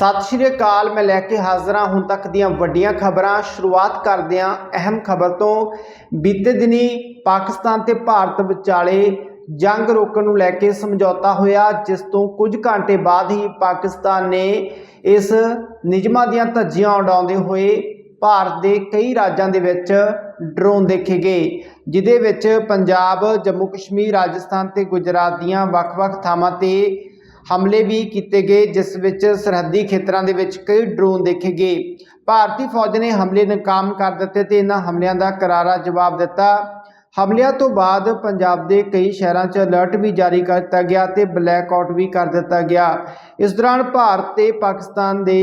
ਸਤਿ ਸ਼੍ਰੀ ਅਕਾਲ, ਮੈਂ ਲੈ ਕੇ ਹਾਜ਼ਰ ਹਾਂ ਹੁਣ ਤੱਕ ਦੀਆਂ ਵੱਡੀਆਂ ਖਬਰਾਂ। ਸ਼ੁਰੂਆਤ ਕਰਦੇ ਹਾਂ ਅਹਿਮ ਖਬਰ ਤੋਂ। ਬੀਤੇ ਦਿਨੀ ਪਾਕਿਸਤਾਨ ਤੇ ਭਾਰਤ ਵਿਚਾਲੇ ਜੰਗ ਰੋਕਣ ਨੂੰ ਲੈ ਕੇ ਸਮਝੌਤਾ ਹੋਇਆ, ਜਿਸ ਤੋਂ ਕੁਝ ਘੰਟੇ ਬਾਅਦ ਹੀ ਪਾਕਿਸਤਾਨ ਨੇ ਇਸ ਨਿਯਮਾਂ ਦੀਆਂ ਧੱਜੀਆਂ ਉਡਾਉਂਦੇ ਹੋਏ ਭਾਰਤ ਦੇ ਕਈ ਰਾਜਾਂ ਦੇ ਵਿੱਚ ਡਰੋਨ ਦੇਖੇ ਗਏ ਜਿਦੇ ਵਿੱਚ ਪੰਜਾਬ ਜੰਮੂ ਕਸ਼ਮੀਰ ਰਾਜਸਥਾਨ ਤੇ ਗੁਜਰਾਤ ਦੀਆਂ ਵੱਖ-ਵੱਖ ਥਾਵਾਂ ਤੇ ਹਮਲੇ ਵੀ ਕੀਤੇ ਗਏ, ਜਿਸ ਵਿੱਚ ਸਰਹੱਦੀ ਖੇਤਰਾਂ ਦੇ ਵਿੱਚ ਕਈ ਡਰੋਨ ਦੇਖੇ ਗਏ। ਭਾਰਤੀ ਫੌਜ ਨੇ ਹਮਲੇ ਨਾਕਾਮ ਕਰ ਦਿੱਤੇ ਤੇ ਇਹਨਾਂ ਹਮਲਿਆਂ ਦਾ ਕਰਾਰਾ ਜਵਾਬ ਦਿੱਤਾ। ਹਮਲਿਆਂ ਤੋਂ ਬਾਅਦ ਪੰਜਾਬ ਦੇ ਕਈ ਸ਼ਹਿਰਾਂ 'ਚ ਅਲਰਟ ਵੀ ਜਾਰੀ ਕਰ ਦਿੱਤਾ ਗਿਆ ਤੇ ਬਲੈਕ ਆਊਟ ਵੀ ਕਰ ਦਿੱਤਾ ਗਿਆ। ਇਸ ਦੌਰਾਨ ਭਾਰਤ ਤੇ ਪਾਕਿਸਤਾਨ ਦੇ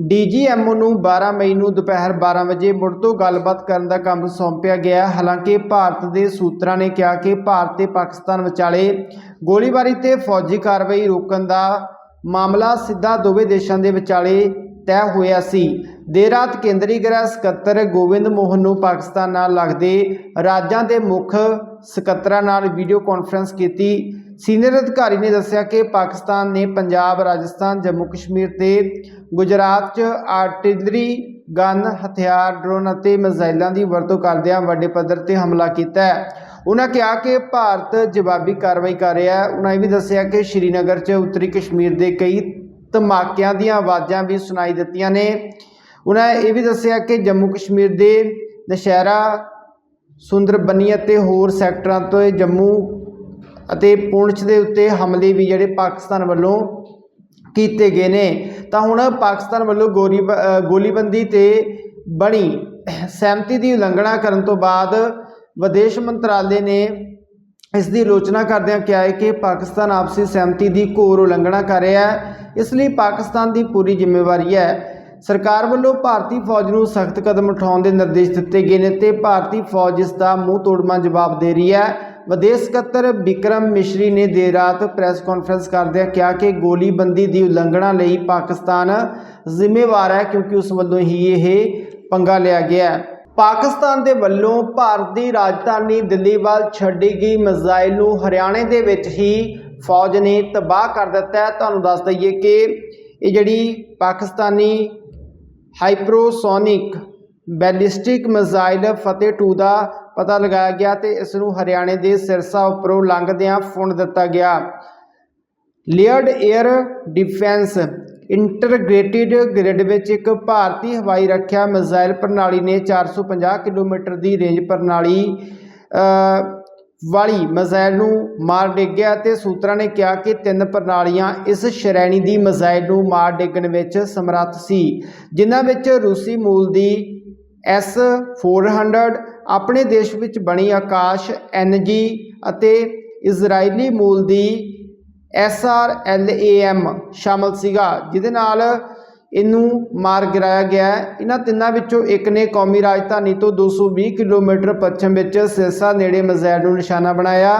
ਡੀਜੀਐਮਓ ਨੂੰ 12 ਮਈ ਨੂੰ ਦੁਪਹਿਰ 12 ਵਜੇ ਮੁੜ ਤੋਂ ਗੱਲਬਾਤ ਕਰਨ ਦਾ ਕੰਮ ਸੌਂਪਿਆ ਗਿਆ। ਹਾਲਾਂਕਿ ਭਾਰਤ ਦੇ ਸੂਤਰਾਂ ਨੇ ਕਿਹਾ ਕਿ ਭਾਰਤ ਤੇ ਪਾਕਿਸਤਾਨ ਵਿਚਾਲੇ ਗੋਲੀਬਾਰੀ ਤੇ ਫੌਜੀ ਕਾਰਵਾਈ ਰੋਕਣ ਦਾ ਮਾਮਲਾ ਸਿੱਧਾ ਦੋਵੇਂ ਦੇਸ਼ਾਂ ਦੇ ਵਿਚਾਲੇ ਤੈਅ ਹੋਇਆ ਸੀ। ਦੇਰ ਰਾਤ ਕੇਂਦਰੀ ਗ੍ਰਹਿ ਸਕੱਤਰ ਗੋਬਿੰਦ ਮੋਹਨ ਨੂੰ ਪਾਕਿਸਤਾਨ ਨਾਲ ਲੱਗਦੇ ਰਾਜਾਂ ਦੇ ਮੁੱਖ ਸਕੱਤਰਾਂ ਨਾਲ ਵੀਡੀਓ ਕਾਨਫਰੰਸ ਕੀਤੀ। ਸੀਨੀਅਰ ਅਧਿਕਾਰੀ ਨੇ ਦੱਸਿਆ ਕਿ ਪਾਕਿਸਤਾਨ ਨੇ ਪੰਜਾਬ, ਰਾਜਸਥਾਨ, ਜੰਮੂ ਕਸ਼ਮੀਰ ਤੇ ਗੁਜਰਾਤ 'ਚ ਆਰਟਿਲਰੀ ਗਨ, ਹਥਿਆਰ, ਡਰੋਨ ਅਤੇ ਮਿਜ਼ਾਈਲਾਂ ਦੀ ਵਰਤੋਂ ਕਰਦਿਆਂ ਵੱਡੇ ਪੱਧਰ ਤੇ ਹਮਲਾ ਕੀਤਾ ਹੈ। ਉਹਨਾਂ ਕਿਹਾ ਕਿ ਭਾਰਤ ਜਵਾਬੀ ਕਾਰਵਾਈ ਕਰ ਰਿਹਾ ਹੈ। ਉਹਨਾਂ ਇਹ ਵੀ ਦੱਸਿਆ ਕਿ ਸ਼੍ਰੀਨਗਰ 'ਚ ਉੱਤਰੀ ਕਸ਼ਮੀਰ ਦੇ ਕਈ ਧਮਾਕਿਆਂ ਦੀਆਂ ਆਵਾਜ਼ਾਂ ਵੀ ਸੁਣਾਈ ਦਿੱਤੀਆਂ ਨੇ। ਉਹਨਾਂ ਇਹ ਵੀ ਦੱਸਿਆ ਕਿ ਜੰਮੂ ਕਸ਼ਮੀਰ ਦੇ ਨਸ਼ਹਿਰਾ ਸੁੰਦਰਬਨੀ ਅਤੇ ਹੋਰ ਸੈਕਟਰਾਂ ਤੋਂ ਇਹ ਜੰਮੂ ਅਤੇ ਪੁੰਛ ਦੇ ਉੱਤੇ ਹਮਲੇ ਵੀ ਜਿਹੜੇ ਪਾਕਿਸਤਾਨ ਵੱਲੋਂ ਕੀਤੇ ਗਏ ਨੇ। ਤਾਂ ਹੁਣ ਪਾਕਿਸਤਾਨ ਵੱਲੋਂ ਗੋਲੀ ਗੋਲੀਬੰਦੀ ਤੇ ਬਣੀ ਸਹਿਮਤੀ ਦੀ ਉਲੰਘਣਾ ਕਰਨ ਤੋਂ ਬਾਅਦ ਵਿਦੇਸ਼ ਮੰਤਰਾਲੇ ਨੇ ਇਸ ਦੀ ਆਲੋਚਨਾ ਕਰਦਿਆਂ ਕਿਹਾ ਹੈ ਕਿ ਪਾਕਿਸਤਾਨ ਆਪਸੀ ਸਹਿਮਤੀ ਦੀ ਘੋਰ ਉਲੰਘਣਾ ਕਰ ਰਿਹਾ ਹੈ। ਇਸ ਲਈ ਪਾਕਿਸਤਾਨ ਦੀ ਪੂਰੀ ਜ਼ਿੰਮੇਵਾਰੀ ਹੈ। ਸਰਕਾਰ ਵੱਲੋਂ ਭਾਰਤੀ ਫੌਜ ਨੂੰ ਸਖਤ ਕਦਮ ਉਠਾਉਣ ਦੇ ਨਿਰਦੇਸ਼ ਦਿੱਤੇ ਗਏ ਨੇ ਤੇ ਭਾਰਤੀ ਫੌਜ ਇਸ ਦਾ ਮੂੰਹ ਤੋੜਮਾ ਜਵਾਬ ਦੇ ਰਹੀ ਹੈ। ਵਿਦੇਸ਼ ਸਕੱਤਰ ਵਿਕਰਮ ਮਿਸ਼ਰੀ ਨੇ ਦੇਰ ਰਾਤ ਪ੍ਰੈਸ ਕਾਨਫਰੰਸ ਕਰਦਿਆਂ ਕਿਹਾ ਕਿ ਗੋਲੀਬੰਦੀ ਦੀ ਉਲੰਘਣਾ ਲਈ ਪਾਕਿਸਤਾਨ ਜ਼ਿੰਮੇਵਾਰ ਹੈ ਕਿਉਂਕਿ ਉਸ ਵੱਲੋਂ ਹੀ ਇਹ ਪੰਗਾ ਲਿਆ ਗਿਆ ਹੈ। ਪਾਕਿਸਤਾਨ ਦੇ ਵੱਲੋਂ ਭਾਰਤ ਦੀ ਰਾਜਧਾਨੀ ਦਿੱਲੀ ਵੱਲ ਛੱਡੀ ਗਈ ਮਿਜ਼ਾਈਲ ਨੂੰ ਹਰਿਆਣੇ ਦੇ ਵਿੱਚ ਹੀ ਫੌਜ ਨੇ ਤਬਾਹ ਕਰ ਦਿੱਤਾ ਹੈ। ਤੁਹਾਨੂੰ ਦੱਸ ਦਈਏ ਕਿ ਇਹ ਜਿਹੜੀ ਪਾਕਿਸਤਾਨੀ ਹਾਈਪਰੋਸੋਨਿਕ ਬੈਲਿਸਟਿਕ ਮਿਜ਼ਾਈਲ ਫਤਿਹ 2 ਦਾ ਪਤਾ ਲਗਾਇਆ ਗਿਆ ਤੇ ਇਸ ਨੂੰ ਹਰਿਆਣੇ ਦੇ ਸਿਰਸਾ ਉੱਪਰੋਂ ਲੰਘਦਿਆਂ ਫੁੰਡ ਦਿੱਤਾ ਗਿਆ। Layered air defence integrated grid ਵਿੱਚ ਇੱਕ ਭਾਰਤੀ ਹਵਾਈ ਰੱਖਿਆ ਮਿਜ਼ਾਈਲ ਪ੍ਰਣਾਲੀ ਨੇ 450 ਕਿਲੋਮੀਟਰ ਦੀ ਰੇਂਜ ਪ੍ਰਣਾਲੀ ਵਾਲੀ ਮਿਜ਼ਾਈਲ ਨੂੰ ਮਾਰ ਡਿੱਗਿਆ ਤੇ ਸੂਤਰਾਂ ਨੇ ਕਿਹਾ ਕਿ ਤਿੰਨ ਪ੍ਰਣਾਲੀਆਂ ਇਸ ਸ਼੍ਰੇਣੀ ਦੀ ਮਿਜ਼ਾਈਲ ਨੂੰ ਮਾਰ ਡਿੱਗਣ ਵਿੱਚ ਸਮਰੱਥ ਸੀ, ਜਿਨ੍ਹਾਂ ਵਿੱਚ ਰੂਸੀ ਮੂਲ ਦੀ ਐਸ 400 ਆਪਣੇ ਦੇਸ਼ ਵਿੱਚ ਬਣੀ ਆਕਾਸ਼, ਐਨਜੀ ਅਤੇ ਇਜ਼ਰਾਈਲੀ ਮੂਲ ਦੀ SRLAM ਸ਼ਾਮਲ ਸੀਗਾ, ਜਿਹਦੇ ਨਾਲ ਇਹਨੂੰ ਮਾਰ ਗਿਰਾਇਆ ਗਿਆ। ਇਹਨਾਂ ਤਿੰਨਾਂ ਵਿੱਚੋਂ ਇੱਕ ਨੇ ਕੌਮੀ ਰਾਜਧਾਨੀ ਤੋਂ 220 ਕਿਲੋਮੀਟਰ ਪੱਛਮ ਵਿੱਚ ਸਿਰਸਾ ਨੇੜੇ ਮਜ਼ੈਰ ਨੂੰ ਨਿਸ਼ਾਨਾ ਬਣਾਇਆ।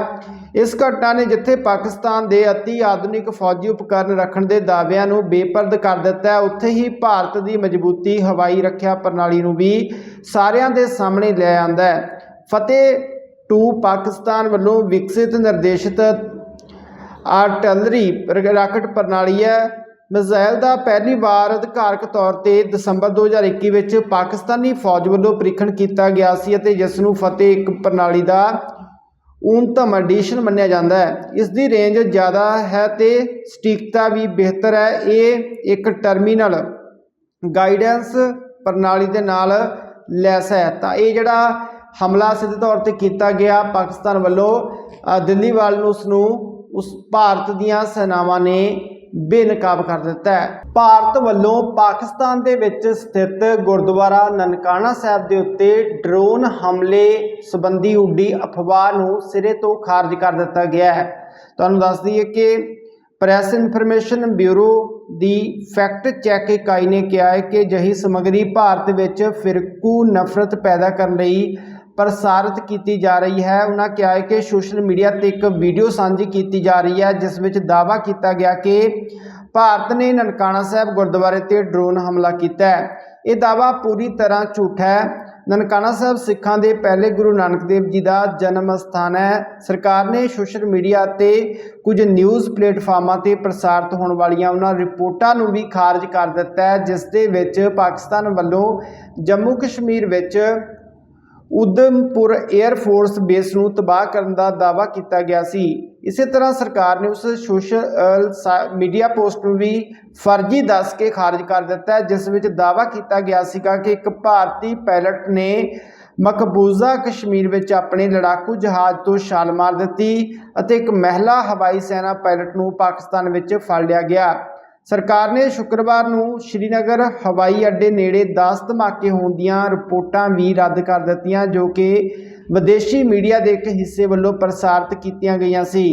ਇਸ ਘਟਨਾ ਨੇ ਜਿੱਥੇ ਪਾਕਿਸਤਾਨ ਦੇ ਅਤੀ ਆਧੁਨਿਕ ਫੌਜੀ ਉਪਕਰਨ ਰੱਖਣ ਦੇ ਦਾਅਵਿਆਂ ਨੂੰ ਬੇਪਰਦ ਕਰ ਦਿੱਤਾ ਹੈ, ਉੱਥੇ ਹੀ ਭਾਰਤ ਦੀ ਮਜ਼ਬੂਤੀ, ਹਵਾਈ ਰੱਖਿਆ ਪ੍ਰਣਾਲੀ ਨੂੰ ਵੀ ਸਾਰਿਆਂ ਦੇ ਸਾਹਮਣੇ ਲੈ ਆਂਦਾ ਹੈ। ਫਤਿਹ ਟੂ ਪਾਕਿਸਤਾਨ ਵੱਲੋਂ ਵਿਕਸਿਤ ਨਿਰਦੇਸ਼ਿਤ ਆਰਟਲਰੀ ਰਾਕਟ ਪ੍ਰਣਾਲੀ ਹੈ। ਮਿਜ਼ਾਈਲ ਦਾ ਪਹਿਲੀ ਵਾਰ ਅਧਿਕਾਰਕ ਤੌਰ ਤੇ ਦਸੰਬਰ 2021 ਵਿੱਚ ਪਾਕਿਸਤਾਨੀ ਫੌਜ ਵੱਲੋਂ ਪ੍ਰੀਖਣ ਕੀਤਾ ਗਿਆ ਸੀ ਅਤੇ ਜਿਸ ਨੂੰ ਫਤਿਹ ਇੱਕ ਪ੍ਰਣਾਲੀ ਦਾ ਊਨਤਮ ਐਡੀਸ਼ਨ ਮੰਨਿਆ ਜਾਂਦਾ ਹੈ। ਇਸ ਦੀ ਰੇਂਜ ਜ਼ਿਆਦਾ ਹੈ ਤੇ ਸਟੀਕਤਾ ਵੀ ਬਿਹਤਰ ਹੈ। ਇਹ ਇੱਕ ਟਰਮੀਨਲ ਗਾਈਡੈਂਸ ਪ੍ਰਣਾਲੀ ਦੇ ਨਾਲ ਲੈਸ ਹੈ। ਤਾਂ ਇਹ ਜਿਹੜਾ ਹਮਲਾ ਸਿੱਧੇ ਤੌਰ ਤੇ ਕੀਤਾ ਗਿਆ ਪਾਕਿਸਤਾਨ ਵੱਲੋਂ ਦਿੱਲੀ ਵੱਲ ਨੂੰ ਉਸ ਨੂੰ ਉਸ ਭਾਰਤ ਦੀਆਂ ਸੈਨਾਵਾਂ ਨੇ ਬੇਨਕਾਬ ਕਰ ਦਿੱਤਾ ਹੈ। ਭਾਰਤ ਵੱਲੋਂ ਪਾਕਿਸਤਾਨ ਦੇ ਵਿੱਚ ਸਥਿਤ ਗੁਰਦੁਆਰਾ ਨਨਕਾਣਾ ਸਾਹਿਬ ਦੇ ਉੱਤੇ ਡਰੋਨ ਹਮਲੇ ਸੰਬੰਧੀ ਉੱਡੀ ਅਫਵਾਹ ਨੂੰ ਸਿਰੇ ਤੋਂ ਖਾਰਜ ਕਰ ਦਿੱਤਾ ਗਿਆ ਹੈ। ਤੁਹਾਨੂੰ ਦੱਸ ਦਈਏ ਕਿ ਪ੍ਰੈਸ ਇਨਫੋਰਮੇਸ਼ਨ ਬਿਊਰੋ ਦੀ ਫੈਕਟ ਚੈੱਕ ਇਕਾਈ ਨੇ ਕਿਹਾ ਹੈ ਕਿ ਜਹੀ ਸਮੱਗਰੀ ਭਾਰਤ ਵਿੱਚ ਫਿਰਕੂ ਨਫ਼ਰਤ ਪੈਦਾ ਕਰਨ ਲਈ ਪ੍ਰਸਾਰਿਤ ਕੀਤੀ ਜਾ ਰਹੀ ਹੈ। ਉਹਨਾਂ ਕਿਹਾ ਹੈ ਕਿ ਸੋਸ਼ਲ ਮੀਡੀਆ ਤੇ ਇੱਕ ਵੀਡੀਓ ਸਾਂਝੀ ਕੀਤੀ ਜਾ ਰਹੀ ਹੈ, ਜਿਸ ਵਿੱਚ ਦਾਅਵਾ ਕੀਤਾ ਗਿਆ ਕਿ ਭਾਰਤ ਨੇ ਨਨਕਾਣਾ ਸਾਹਿਬ ਗੁਰਦੁਆਰੇ ਤੇ ਡਰੋਨ ਹਮਲਾ ਕੀਤਾ ਹੈ। ਇਹ ਦਾਅਵਾ ਪੂਰੀ ਤਰ੍ਹਾਂ ਝੂਠ ਹੈ। ਨਨਕਾਣਾ ਸਾਹਿਬ ਸਿੱਖਾਂ ਦੇ ਪਹਿਲੇ ਗੁਰੂ ਨਾਨਕ ਦੇਵ ਜੀ ਦਾ ਜਨਮ ਸਥਾਨ ਹੈ। ਸਰਕਾਰ ਨੇ ਸੋਸ਼ਲ ਮੀਡੀਆ ਤੇ ਕੁਝ ਨਿਊਜ਼ ਪਲੇਟਫਾਰਮਾਂ ਤੇ ਪ੍ਰਸਾਰਿਤ ਹੋਣ ਵਾਲੀਆਂ ਉਹਨਾਂ ਰਿਪੋਰਟਾਂ ਨੂੰ ਵੀ ਖਾਰਜ ਕਰ ਦਿੱਤਾ ਹੈ, ਜਿਸ ਦੇ ਵਿੱਚ ਪਾਕਿਸਤਾਨ ਵੱਲੋਂ ਜੰਮੂ ਕਸ਼ਮੀਰ ਵਿੱਚ ਉਦਮਪੁਰ 에ਅਰ ਫੋਰਸ ਬੇਸ ਨੂੰ ਤਬਾਹ ਕਰਨ ਦਾ ਦਾਅਵਾ ਕੀਤਾ ਗਿਆ ਸੀ। ਇਸੇ ਤਰ੍ਹਾਂ ਸਰਕਾਰ ਨੇ ਉਸ ਸੋਸ਼ਲ ਸਾ- ਮੀਡੀਆ ਪੋਸਟ ਨੂੰ ਵੀ ਫਰਜ਼ੀ ਦੱਸ ਕੇ ਖਾਰਜ ਕਰ ਦਿੱਤਾ ਹੈ, ਜਿਸ ਵਿੱਚ ਦਾਅਵਾ ਕੀਤਾ ਗਿਆ ਸੀਗਾ ਕਿ ਇੱਕ ਭਾਰਤੀ ਪਾਇਲਟ ਨੇ ਮਕਬੂਜ਼ਾ ਕਸ਼ਮੀਰ ਵਿੱਚ ਆਪਣੇ ਲੜਾਕੂ ਜਹਾਜ਼ ਤੋਂ ਛਾਲ ਮਾਰ ਦਿੱਤੀ ਅਤੇ ਇੱਕ ਮਹਿਲਾ ਹਵਾਈ ਸੈਨਾ ਪਾਇਲਟ ਨੂੰ ਪਾਕਿਸਤਾਨ ਵਿੱਚ ਫੜ ਲਿਆ ਗਿਆ। ਸਰਕਾਰ ਨੇ ਸ਼ੁੱਕਰਵਾਰ ਨੂੰ ਸ਼੍ਰੀਨਗਰ ਹਵਾਈ ਅੱਡੇ ਨੇੜੇ 10 ਧਮਾਕੇ ਹੋਣ ਦੀਆਂ ਰਿਪੋਰਟਾਂ ਵੀ ਰੱਦ ਕਰ ਦਿੱਤੀਆਂ, ਜੋ ਕਿ ਵਿਦੇਸ਼ੀ ਮੀਡੀਆ ਦੇ ਇੱਕ ਹਿੱਸੇ ਵੱਲੋਂ ਪ੍ਰਸਾਰਿਤ ਕੀਤੀਆਂ ਗਈਆਂ ਸੀ।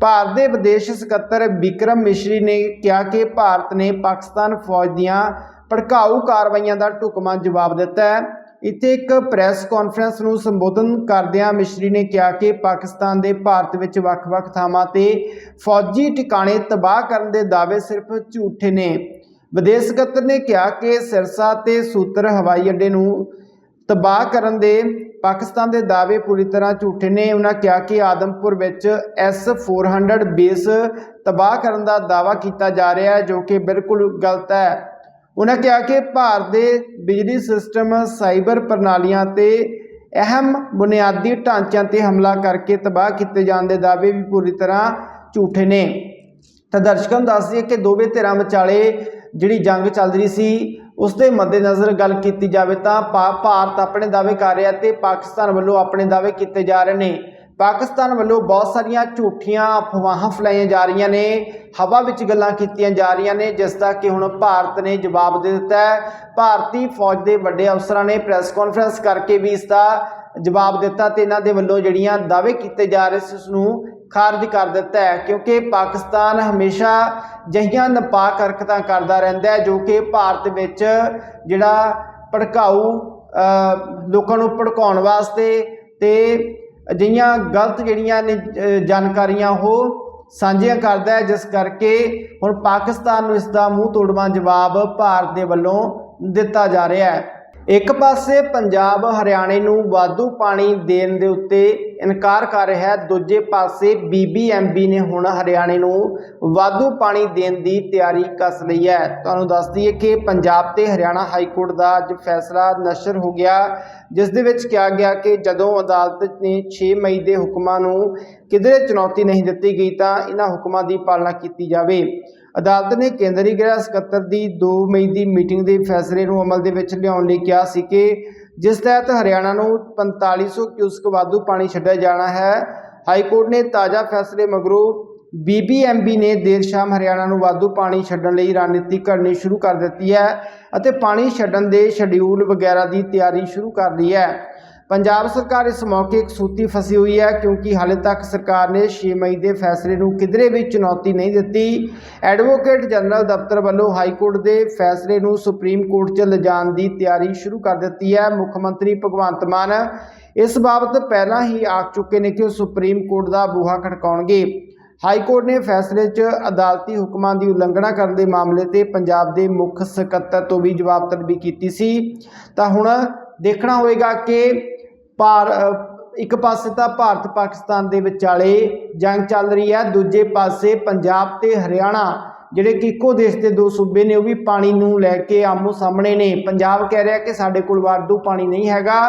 ਭਾਰਤ ਦੇ ਵਿਦੇਸ਼ ਸਕੱਤਰ ਵਿਕਰਮ ਮਿਸ਼ਰੀ ਨੇ ਕਿਹਾ ਕਿ ਭਾਰਤ ਨੇ ਪਾਕਿਸਤਾਨ ਫੌਜ ਦੀਆਂ ਭੜਕਾਊ ਕਾਰਵਾਈਆਂ ਦਾ ਢੁਕਵਾਂ ਜਵਾਬ ਦਿੱਤਾ ਹੈ। ਇੱਥੇ ਇੱਕ ਪ੍ਰੈਸ ਕਾਨਫਰੰਸ ਨੂੰ ਸੰਬੋਧਨ ਕਰਦਿਆਂ ਮਿਸ਼ਰੀ ਨੇ ਕਿਹਾ ਕਿ ਪਾਕਿਸਤਾਨ ਦੇ ਭਾਰਤ ਵਿੱਚ ਵੱਖ-ਵੱਖ ਥਾਵਾਂ ਤੇ ਫੌਜੀ ਟਿਕਾਣੇ ਤਬਾਹ ਕਰਨ ਦੇ ਦਾਅਵੇ ਸਿਰਫ ਝੂਠੇ ਨੇ। ਵਿਦੇਸ਼ ਸਕੱਤਰ ਨੇ ਕਿਹਾ ਕਿ ਸਿਰਸਾ ਤੇ ਸੂਤਰ ਹਵਾਈ ਅੱਡੇ ਨੂੰ ਤਬਾਹ ਕਰਨ ਦੇ ਪਾਕਿਸਤਾਨ ਦੇ ਦਾਅਵੇ ਪੂਰੀ ਤਰ੍ਹਾਂ ਝੂਠੇ ਨੇ। ਉਹਨਾਂ ਕਿਹਾ ਕਿ ਆਦਮਪੁਰ ਵਿੱਚ S400 ਬੇਸ ਤਬਾਹ ਕਰਨ ਦਾ ਦਾਅਵਾ ਕੀਤਾ ਜਾ ਰਿਹਾ ਹੈ, ਜੋ ਕਿ ਬਿਲਕੁਲ ਗਲਤ ਹੈ। ਉਹਨਾਂ ਕਿਹਾ ਕਿ ਭਾਰਤ ਦੇ ਬਿਜਲੀ ਸਿਸਟਮ ਸਾਈਬਰ ਪ੍ਰਣਾਲੀਆਂ ਤੇ ਅਹਿਮ ਬੁਨਿਆਦੀ ਢਾਂਚਿਆਂ ਤੇ ਹਮਲਾ ਕਰਕੇ ਤਬਾਹ ਕੀਤੇ ਜਾਣ ਦੇ ਦਾਅਵੇ ਵੀ ਪੂਰੀ ਤਰ੍ਹਾਂ ਝੂਠੇ ਨੇ। ਤਾਂ ਦਰਸ਼ਕਾਂ ਨੂੰ ਦੱਸ ਦਈਏ ਕਿ ਦੋਵੇਂ ਧਿਰਾਂ ਵਿਚਾਲੇ ਜਿਹੜੀ ਜੰਗ ਚੱਲ ਰਹੀ ਸੀ, ਉਸ ਦੇ ਮੱਦੇਨਜ਼ਰ ਗੱਲ ਕੀਤੀ ਜਾਵੇ ਤਾਂ ਭਾ- ਭਾਰਤ ਆਪਣੇ ਦਾਅਵੇ ਕਰ ਰਿਹਾ ਤੇ ਪਾਕਿਸਤਾਨ ਵੱਲੋਂ ਆਪਣੇ ਦਾਅਵੇ ਕੀਤੇ ਜਾ ਰਹੇ ਨੇ। ਪਾਕਿਸਤਾਨ ਵੱਲੋਂ ਬਹੁਤ ਸਾਰੀਆਂ ਝੂਠੀਆਂ ਅਫਵਾਹਾਂ ਫੈਲਾਈਆਂ ਜਾ ਰਹੀਆਂ ਨੇ, ਹਵਾ ਵਿੱਚ ਗੱਲਾਂ ਕੀਤੀਆਂ ਜਾ ਰਹੀਆਂ ਨੇ, ਜਿਸ ਦਾ ਕਿ ਹੁਣ ਭਾਰਤ ਨੇ ਜਵਾਬ ਦੇ ਦਿੱਤਾ ਹੈ। ਭਾਰਤੀ ਫੌਜ ਦੇ ਵੱਡੇ ਅਫਸਰਾਂ ਨੇ ਪ੍ਰੈਸ ਕਾਨਫਰੰਸ ਕਰਕੇ ਵੀ ਇਸ ਦਾ ਜਵਾਬ ਦਿੱਤਾ ਤੇ ਇਹਨਾਂ ਦੇ ਵੱਲੋਂ ਜਿਹੜੀਆਂ ਦਾਅਵੇ ਕੀਤੇ ਜਾ ਰਹੇ ਸੀ ਉਸ ਨੂੰ ਖਾਰਜ ਕਰ ਦਿੱਤਾ ਹੈ, ਕਿਉਂਕਿ ਪਾਕਿਸਤਾਨ ਹਮੇਸ਼ਾ ਜਹੀਆਂ ਨਪਾਕ ਹਰਕਤਾਂ ਕਰਦਾ ਰਹਿੰਦਾ ਹੈ, ਜੋ ਕਿ ਭਾਰਤ ਵਿੱਚ ਜਿਹੜਾ ਭੜਕਾਊ ਲੋਕਾਂ ਨੂੰ ਭੜਕਾਉਣ ਵਾਸਤੇ ਤੇ ਅਜਿਹੀਆਂ ਗਲਤ ਜਿਹੜੀਆਂ ਨੇ ਜਾਣਕਾਰੀਆਂ ਉਹ ਸਾਂਝੀਆਂ ਕਰਦਾ ਹੈ, ਜਿਸ ਕਰਕੇ ਹੁਣ ਪਾਕਿਸਤਾਨ ਨੂੰ ਇਸ ਦਾ ਮੂੰਹ ਤੋੜਵਾਂ ਜਵਾਬ ਭਾਰਤ ਦੇ ਵੱਲੋਂ ਦਿੱਤਾ ਜਾ ਰਿਹਾ ਹੈ। ਇੱਕ ਪਾਸੇ ਪੰਜਾਬ ਹਰਿਆਣੇ ਨੂੰ ਵਾਧੂ ਪਾਣੀ ਦੇਣ ਦੇ ਉੱਤੇ ਇਨਕਾਰ ਕਰ ਰਿਹਾ ਹੈ, ਦੂਜੇ ਪਾਸੇ ਬੀਬੀਐਮਬੀ ਨੇ ਹੁਣ ਹਰਿਆਣੇ ਨੂੰ ਵਾਧੂ ਪਾਣੀ ਦੇਣ ਦੀ ਤਿਆਰੀ ਕਸ ਲਈ ਹੈ। ਤੁਹਾਨੂੰ ਦੱਸ ਦਈਏ ਕਿ ਪੰਜਾਬ ਤੇ ਹਰਿਆਣਾ ਹਾਈ ਕੋਰਟ ਦਾ ਅੱਜ ਫੈਸਲਾ ਨਸ਼ਰ ਹੋ ਗਿਆ, ਜਿਸ ਦੇ ਵਿੱਚ ਕਿਹਾ ਗਿਆ ਕਿ ਜਦੋਂ ਅਦਾਲਤ ਨੇ 6 ਮਈ ਦੇ ਹੁਕਮਾਂ ਨੂੰ ਕਿਧਰੇ ਚੁਣੌਤੀ ਨਹੀਂ ਦਿੱਤੀ ਗਈ ਤਾਂ ਇਹਨਾਂ ਹੁਕਮਾਂ ਦੀ ਪਾਲਣਾ ਕੀਤੀ ਜਾਵੇ। ਅਦਾਲਤ ਨੇ ਕੇਂਦਰੀ ਗ੍ਰਹਿ ਸਕੱਤਰ ਦੀ 2 ਮਈ ਦੀ ਮੀਟਿੰਗ ਦੇ ਫੈਸਲੇ ਨੂੰ ਅਮਲ ਦੇ ਵਿੱਚ ਲਿਆਉਣ ਲਈ ਕਿਹਾ ਸੀ ਕਿ ਜਿਸ ਤਹਿਤ ਹਰਿਆਣਾ ਨੂੰ 4500 ਕਿਊਸਕ ਵਾਧੂ ਪਾਣੀ ਛੱਡਿਆ ਜਾਣਾ ਹੈ, ਹਾਈ ਕੋਰਟ ਨੇ ਤਾਜ਼ਾ ਫੈਸਲੇ ਮਗਰੋਂ ਬੀਬੀਐਮਬੀ ਨੇ ਦੇਰ ਸ਼ਾਮ ਹਰਿਆਣਾ ਨੂੰ ਵਾਧੂ ਪਾਣੀ ਛੱਡਣ ਲਈ ਰਣਨੀਤੀ ਘੜਨੀ ਸ਼ੁਰੂ ਕਰ ਦਿੱਤੀ ਹੈ ਅਤੇ ਪਾਣੀ ਛੱਡਣ ਦੇ ਸ਼ਡਿਊਲ ਵਗੈਰਾ ਦੀ ਤਿਆਰੀ ਸ਼ੁਰੂ ਕਰ ਲਈ ਹੈ। ਪੰਜਾਬ ਸਰਕਾਰ ਇਸ ਮੌਕੇ ਇੱਕ ਸੂਤੀ ਫਸੀ ਹੋਈ ਹੈ ਕਿਉਂਕਿ ਹਾਲੇ ਤੱਕ ਸਰਕਾਰ ਨੇ 6 ਮਈ ਦੇ ਫੈਸਲੇ ਨੂੰ ਕਿਧਰੇ ਵੀ ਚੁਣੌਤੀ ਨਹੀਂ ਦਿੱਤੀ। ਐਡਵੋਕੇਟ ਜਨਰਲ ਦਫ਼ਤਰ ਵੱਲੋਂ ਹਾਈ ਕੋਰਟ ਦੇ ਫੈਸਲੇ ਨੂੰ ਸੁਪਰੀਮ ਕੋਰਟ 'ਚ ਲਿਜਾਣ ਦੀ ਤਿਆਰੀ ਸ਼ੁਰੂ ਕਰ ਦਿੱਤੀ ਹੈ। ਮੁੱਖ ਮੰਤਰੀ ਭਗਵੰਤ ਮਾਨ ਇਸ ਬਾਬਤ ਪਹਿਲਾਂ ਹੀ ਆਖ ਚੁੱਕੇ ਨੇ ਕਿ ਉਹ ਸੁਪਰੀਮ ਕੋਰਟ ਦਾ ਬੂਹਾ ਖੜਕਾਉਣਗੇ। ਹਾਈ ਕੋਰਟ ਨੇ ਫੈਸਲੇ 'ਚ ਅਦਾਲਤੀ ਹੁਕਮਾਂ ਦੀ ਉਲੰਘਣਾ ਕਰਨ ਦੇ ਮਾਮਲੇ ਤੇ ਪੰਜਾਬ ਦੇ ਮੁੱਖ ਸਕੱਤਰ ਤੋਂ ਵੀ ਜਵਾਬ ਤਲਬੀ ਕੀਤੀ ਸੀ। ਤਾਂ ਹੁਣ ਦੇਖਣਾ ਹੋਵੇਗਾ ਕਿ ਭਾਰ ਇੱਕ ਪਾਸੇ ਤਾਂ ਭਾਰਤ ਪਾਕਿਸਤਾਨ ਦੇ ਵਿਚਾਲੇ ਜੰਗ ਚੱਲ ਰਹੀ ਹੈ, ਦੂਜੇ ਪਾਸੇ ਪੰਜਾਬ ਤੇ ਹਰਿਆਣਾ ਜਿਹੜੇ ਕਿ ਇੱਕੋ ਦੇਸ਼ ਦੇ ਦੋ ਸੂਬੇ ਨੇ, ਉਹ ਵੀ ਪਾਣੀ ਨੂੰ ਲੈ ਕੇ ਆਮੋ ਸਾਹਮਣੇ ਨੇ। ਪੰਜਾਬ ਕਹਿ ਰਿਹਾ ਕਿ ਸਾਡੇ ਕੋਲ ਵਾਧੂ ਪਾਣੀ ਨਹੀਂ ਹੈਗਾ।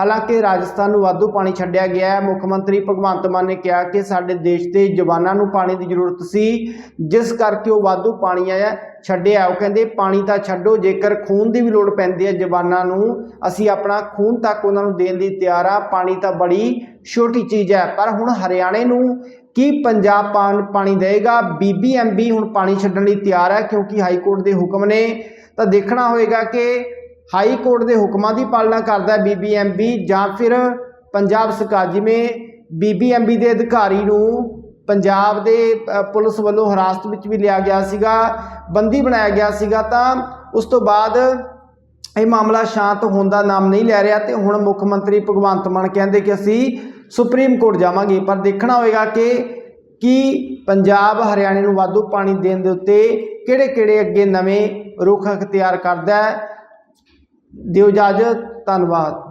ਹਾਲਾਂਕਿ ਰਾਜਸਥਾਨ ਨੂੰ ਵਾਧੂ ਪਾਣੀ ਛੱਡਿਆ ਗਿਆ ਹੈ। ਮੁੱਖ ਮੰਤਰੀ ਭਗਵੰਤ ਮਾਨ ਨੇ ਕਿਹਾ ਕਿ ਸਾਡੇ ਦੇਸ਼ ਦੇ ਜਵਾਨਾਂ ਨੂੰ ਪਾਣੀ ਦੀ ਜ਼ਰੂਰਤ ਸੀ। ਜਿਸ ਕਰਕੇ ਉਹ ਵਾਧੂ ਪਾਣੀ ਆਇਆ, ਛੱਡਿਆ। ਉਹ ਕਹਿੰਦੇ, ਪਾਣੀ ਤਾਂ ਛੱਡੋ, ਜੇਕਰ ਖੂਨ ਦੀ ਵੀ ਲੋੜ ਪੈਂਦੀ ਹੈ ਜਵਾਨਾਂ ਨੂੰ, ਅਸੀਂ ਆਪਣਾ ਖੂਨ ਤੱਕ ਉਹਨਾਂ ਨੂੰ ਦੇਣ ਦੀ ਤਿਆਰ ਆ ਪਾਣੀ ਤਾਂ ਬੜੀ ਛੋਟੀ ਚੀਜ਼ ਹੈ, ਪਰ ਹੁਣ ਹਰਿਆਣੇ ਨੂੰ ਕੀ ਪੰਜਾਬ ਪਾਣ ਪਾਣੀ ਦੇਗਾ ਬੀਬੀਐਮਬੀ ਹੁਣ ਪਾਣੀ ਛੱਡਣ ਲਈ ਤਿਆਰ ਹੈ ਕਿਉਂਕਿ ਹਾਈ ਕੋਰਟ ਦੇ ਹੁਕਮ ਨੇ। ਤਾਂ ਦੇਖਣਾ ਹੋਏਗਾ ਕਿ ਹਾਈ ਕੋਰਟ ਦੇ ਹੁਕਮਾਂ ਦੀ ਪਾਲਣਾ ਕਰਦਾ ਹੈ ਬੀਬੀਐਮਬੀ ਜਾਂ ਫਿਰ ਪੰਜਾਬ ਸਰਕਾਰ ਜਿਵੇਂ ਬੀਬੀਐਮਬੀ ਦੇ ਅਧਿਕਾਰੀ ਨੂੰ ਪੰਜਾਬ ਦੇ ਪੁਲਿਸ ਵੱਲੋਂ ਹਿਰਾਸਤ ਵਿੱਚ ਵੀ ਲਿਆ ਗਿਆ ਸੀਗਾ, ਬੰਦੀ ਬਣਾਇਆ ਗਿਆ ਸੀਗਾ, ਤਾਂ ਉਸ ਤੋਂ ਬਾਅਦ ਇਹ ਮਾਮਲਾ ਸ਼ਾਂਤ ਹੋਣ ਦਾ ਨਾਮ ਨਹੀਂ ਲੈ ਰਿਹਾ ਤੇ ਹੁਣ ਮੁੱਖ ਮੰਤਰੀ ਭਗਵੰਤ ਮਾਨ ਕਹਿੰਦੇ ਕਿ ਅਸੀਂ ਸੁਪਰੀਮ ਕੋਰਟ ਜਾਵਾਂਗੇ, ਪਰ ਦੇਖਣਾ ਹੋਵੇਗਾ ਕਿ ਕੀ ਪੰਜਾਬ ਹਰਿਆਣੇ ਨੂੰ ਵਾਧੂ ਪਾਣੀ ਦੇਣ ਦੇ ਉੱਤੇ ਕਿਹੜੇ-ਕਿਹੜੇ ਅੱਗੇ ਨਵੇਂ ਰੁਖ ਅਖਤਿਆਰ ਕਰਦਾ ਹੈ। ਦਿਓ ਇਜਾਜ਼ਤ, ਧੰਨਵਾਦ।